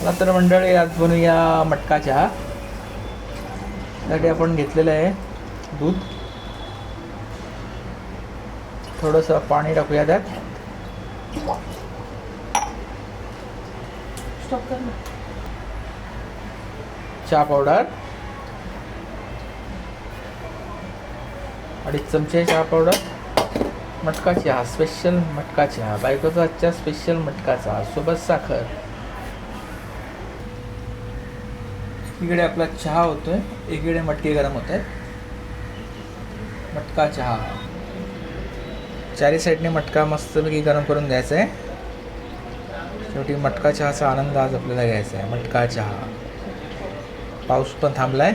चला तर मंडळी आज बनवूया मटका चहा त्यासाठी आपण घेतलेलं आहे दूध. थोडंसं पाणी टाकूया त्यात. चहा पावडर. अडीच चमचे चहा पावडर. मटका चहा स्पेशल मटका चहा बायकोचा आजच्या स्पेशल मटका चहा सोबत साखर. इकडे आपला चहा होतोय. इकडे मटके गरम होत आहेत. मटका चहा. चारी साईडने मटका मस्तपैकी गरम करून घ्यायचा आहे. शेवटी मटका चहाचा आनंद आज आपल्याला घ्यायचा आहे. मटका चहा. पाऊस पण थांबलाय.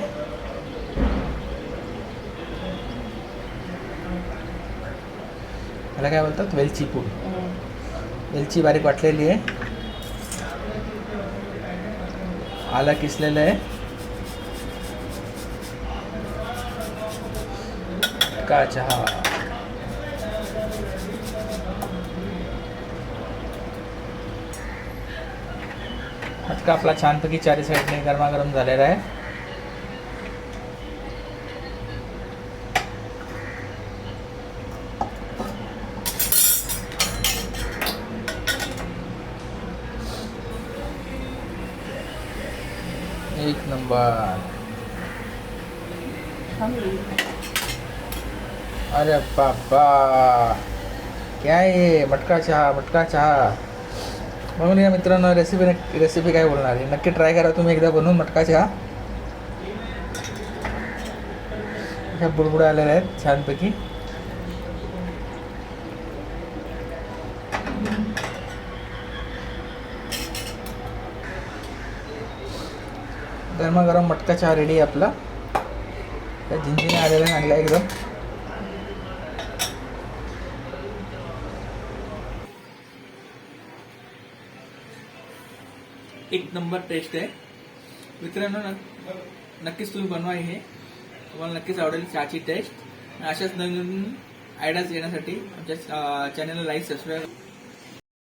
त्याला काय बोलतात? वेलची पूड. वेलची बारीक वाटलेली आहे. आलं किसलेलं आहे. का चहा मटका आपला छानपैकी चारी साईडने गरमागरम झालेला आहे एक नंबर. अरे बाबा. क्या आहे मटका चहा मटका चहा. म्हणून या मित्रांनो रेसिपी रेसिपी काय बोलणार आहे? नक्की ट्राय करा तुम्ही एकदा बनवून मटका चहा. ह्या बुडबुड्या आलेल्या आहेत छानपैकी. गरमागरम मटका चहा रेडी आहे आपला. त्या झिंझिने आलेला आहे चांगला एकदम. एक नंबर टेस्ट आहे. मित्रांनो नक्कीच तुम्ही बनवा हे. तुम्हाला नक्कीच आवडेल चहाची टेस्ट अशाच नवीन नवीन आयडियाज येण्यासाठी आमच्या चॅनलला लाईक सबस्क्राईब